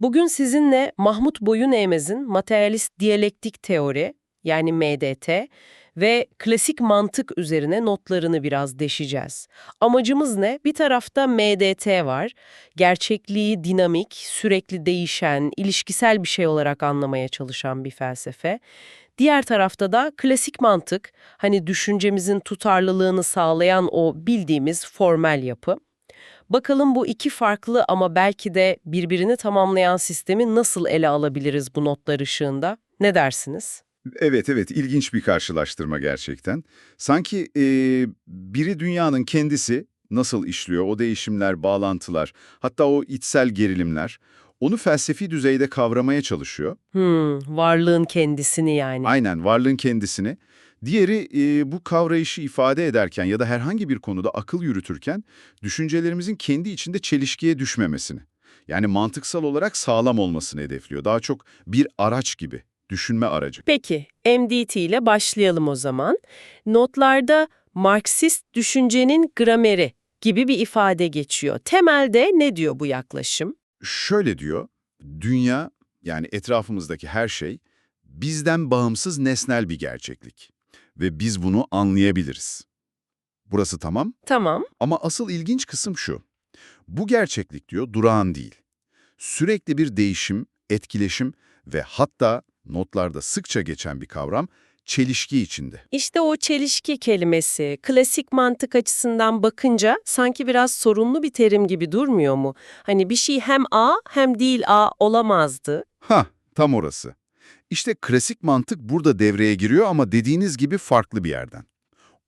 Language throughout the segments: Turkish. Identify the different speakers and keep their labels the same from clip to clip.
Speaker 1: Bugün sizinle Mahmut Boyuneğmez'in materyalist diyalektik teori yani MDT ve klasik mantık üzerine notlarını biraz deşeceğiz. Amacımız ne? Bir tarafta MDT var. Gerçekliği dinamik, sürekli değişen, ilişkisel bir şey olarak anlamaya çalışan bir felsefe. Diğer tarafta da klasik mantık, hani düşüncemizin tutarlılığını sağlayan o bildiğimiz formel yapı. Bakalım bu iki farklı ama belki de birbirini tamamlayan sistemi nasıl ele alabiliriz bu notlar ışığında? Ne dersiniz?
Speaker 2: Evet evet ilginç bir karşılaştırma gerçekten. Sanki e, biri dünyanın kendisi nasıl işliyor, o değişimler, bağlantılar, hatta o içsel gerilimler, onu felsefi düzeyde kavramaya çalışıyor.
Speaker 1: Hmm, varlığın kendisini yani.
Speaker 2: Aynen varlığın kendisini. Diğeri e, bu kavrayışı ifade ederken ya da herhangi bir konuda akıl yürütürken düşüncelerimizin kendi içinde çelişkiye düşmemesini. Yani mantıksal olarak sağlam olmasını hedefliyor. Daha çok bir araç gibi, düşünme aracı.
Speaker 1: Peki, MDT ile başlayalım o zaman. Notlarda Marksist düşüncenin grameri gibi bir ifade geçiyor. Temelde ne diyor bu yaklaşım?
Speaker 2: Şöyle diyor, dünya yani etrafımızdaki her şey bizden bağımsız nesnel bir gerçeklik ve biz bunu anlayabiliriz. Burası tamam
Speaker 1: Tamam,
Speaker 2: ama asıl ilginç kısım şu. Bu gerçeklik diyor durağan değil. Sürekli bir değişim, etkileşim ve hatta notlarda sıkça geçen bir kavram çelişki içinde.
Speaker 1: İşte o çelişki kelimesi klasik mantık açısından bakınca sanki biraz sorunlu bir terim gibi durmuyor mu? Hani bir şey hem A hem değil A olamazdı.
Speaker 2: Ha, tam orası. İşte klasik mantık burada devreye giriyor ama dediğiniz gibi farklı bir yerden.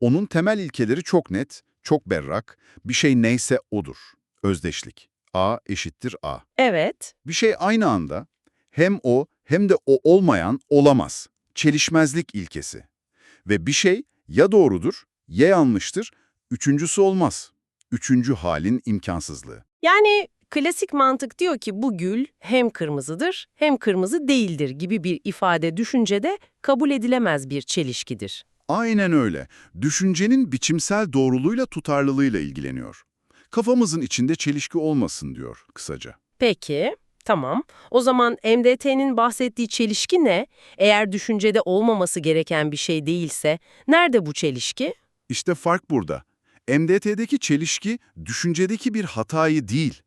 Speaker 2: Onun temel ilkeleri çok net, çok berrak. Bir şey neyse odur. Özdeşlik. A eşittir A.
Speaker 1: Evet,
Speaker 2: Bir şey aynı anda hem o hem de o olmayan olamaz. Çelişmezlik ilkesi. Ve bir şey ya doğrudur ya yanlıştır, üçüncüsü olmaz. Üçüncü halin imkansızlığı.
Speaker 1: yani klasik mantık diyor ki bu gül hem kırmızıdır hem kırmızı değildir gibi bir ifade düşüncede kabul edilemez bir çelişkidir.
Speaker 2: Aynen öyle. Düşüncenin biçimsel doğruluğuyla tutarlılığıyla ilgileniyor. Kafamızın içinde çelişki olmasın diyor kısaca.
Speaker 1: Peki, tamam. O zaman MDT'nin bahsettiği çelişki ne? Eğer düşüncede olmaması gereken bir şey değilse, nerede bu çelişki?
Speaker 2: İşte fark burada. MDT'deki çelişki düşüncedeki bir hatayı değil,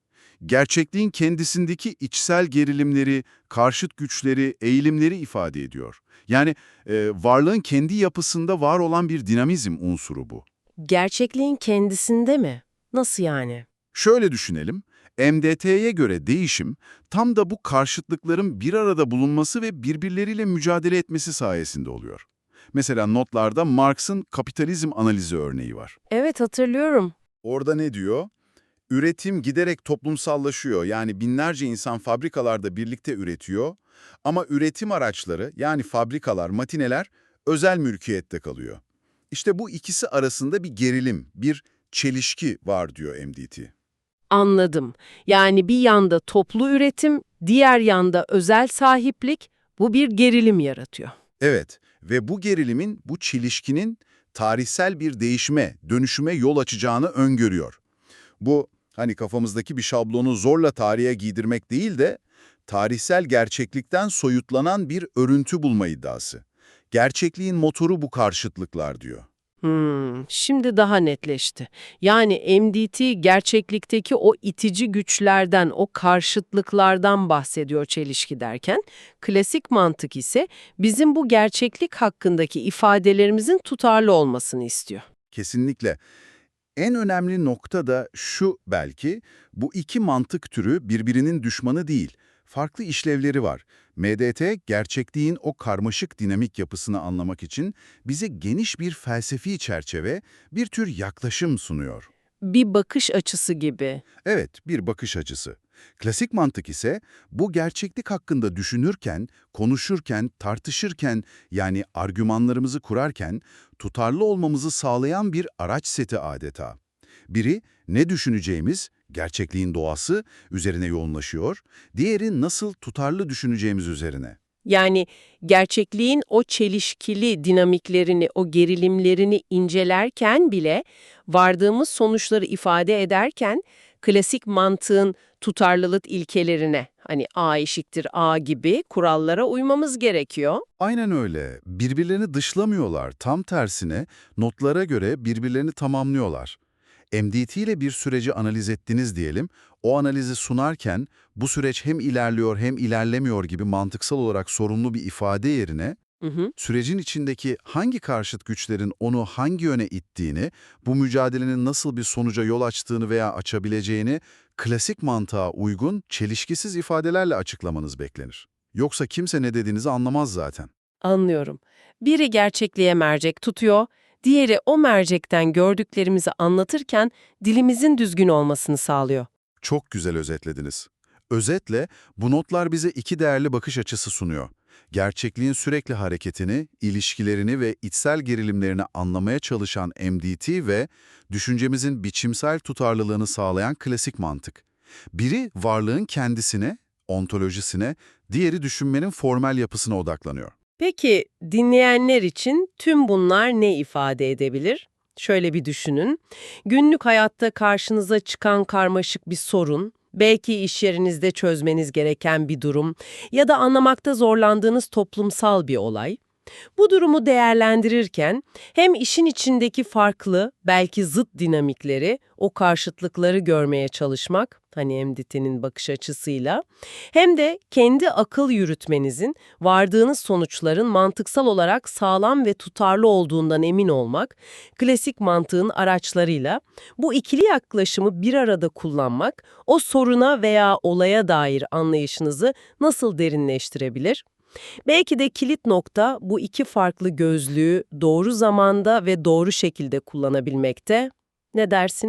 Speaker 2: gerçekliğin kendisindeki içsel gerilimleri, karşıt güçleri, eğilimleri ifade ediyor. Yani e, varlığın kendi yapısında var olan bir dinamizm unsuru bu.
Speaker 1: Gerçekliğin kendisinde mi? Nasıl yani?
Speaker 2: Şöyle düşünelim, MDT'ye göre değişim tam da bu karşıtlıkların bir arada bulunması ve birbirleriyle mücadele etmesi sayesinde oluyor. Mesela notlarda Marx'ın kapitalizm analizi örneği var.
Speaker 1: Evet hatırlıyorum.
Speaker 2: Orada ne diyor? Üretim giderek toplumsallaşıyor. Yani binlerce insan fabrikalarda birlikte üretiyor. Ama üretim araçları yani fabrikalar, makineler özel mülkiyette kalıyor. İşte bu ikisi arasında bir gerilim, bir çelişki var diyor MDT.
Speaker 1: Anladım. Yani bir yanda toplu üretim, diğer yanda özel sahiplik, bu bir gerilim yaratıyor.
Speaker 2: Evet ve bu gerilimin, bu çelişkinin tarihsel bir değişime, dönüşüme yol açacağını öngörüyor. Bu hani kafamızdaki bir şablonu zorla tarihe giydirmek değil de tarihsel gerçeklikten soyutlanan bir örüntü bulma iddiası. Gerçekliğin motoru bu karşıtlıklar diyor.
Speaker 1: Hmm, şimdi daha netleşti. Yani MDT gerçeklikteki o itici güçlerden, o karşıtlıklardan bahsediyor çelişki derken, klasik mantık ise bizim bu gerçeklik hakkındaki ifadelerimizin tutarlı olmasını istiyor.
Speaker 2: Kesinlikle. En önemli nokta da şu belki, bu iki mantık türü birbirinin düşmanı değil, farklı işlevleri var. MDT, gerçekliğin o karmaşık dinamik yapısını anlamak için bize geniş bir felsefi çerçeve, bir tür yaklaşım sunuyor.
Speaker 1: Bir bakış açısı gibi.
Speaker 2: Evet, bir bakış açısı. Klasik mantık ise bu gerçeklik hakkında düşünürken, konuşurken, tartışırken yani argümanlarımızı kurarken tutarlı olmamızı sağlayan bir araç seti adeta. Biri ne düşüneceğimiz, gerçekliğin doğası üzerine yoğunlaşıyor, diğeri nasıl tutarlı düşüneceğimiz üzerine.
Speaker 1: Yani gerçekliğin o çelişkili dinamiklerini, o gerilimlerini incelerken bile vardığımız sonuçları ifade ederken klasik mantığın tutarlılık ilkelerine, Hani A eşittir A gibi kurallara uymamız gerekiyor.
Speaker 2: Aynen öyle. Birbirlerini dışlamıyorlar. Tam tersine notlara göre birbirlerini tamamlıyorlar. MDT ile bir süreci analiz ettiniz diyelim. O analizi sunarken bu süreç hem ilerliyor hem ilerlemiyor gibi mantıksal olarak sorumlu bir ifade yerine
Speaker 1: Hı hı.
Speaker 2: sürecin içindeki hangi karşıt güçlerin onu hangi yöne ittiğini, bu mücadelenin nasıl bir sonuca yol açtığını veya açabileceğini klasik mantığa uygun, çelişkisiz ifadelerle açıklamanız beklenir. Yoksa kimse ne dediğinizi anlamaz zaten.
Speaker 1: Anlıyorum. Biri gerçekliğe mercek tutuyor, diğeri o mercekten gördüklerimizi anlatırken dilimizin düzgün olmasını sağlıyor.
Speaker 2: Çok güzel özetlediniz. Özetle bu notlar bize iki değerli bakış açısı sunuyor. Gerçekliğin sürekli hareketini, ilişkilerini ve içsel gerilimlerini anlamaya çalışan MDT ve düşüncemizin biçimsel tutarlılığını sağlayan klasik mantık. Biri varlığın kendisine, ontolojisine, diğeri düşünmenin formel yapısına odaklanıyor.
Speaker 1: Peki dinleyenler için tüm bunlar ne ifade edebilir? Şöyle bir düşünün. Günlük hayatta karşınıza çıkan karmaşık bir sorun, belki iş yerinizde çözmeniz gereken bir durum ya da anlamakta zorlandığınız toplumsal bir olay. Bu durumu değerlendirirken hem işin içindeki farklı, belki zıt dinamikleri, o karşıtlıkları görmeye çalışmak, hani MDT'nin bakış açısıyla, hem de kendi akıl yürütmenizin, vardığınız sonuçların mantıksal olarak sağlam ve tutarlı olduğundan emin olmak, klasik mantığın araçlarıyla bu ikili yaklaşımı bir arada kullanmak, o soruna veya olaya dair anlayışınızı nasıl derinleştirebilir? Belki de kilit nokta bu iki farklı gözlüğü doğru zamanda ve doğru şekilde kullanabilmekte. Ne dersin?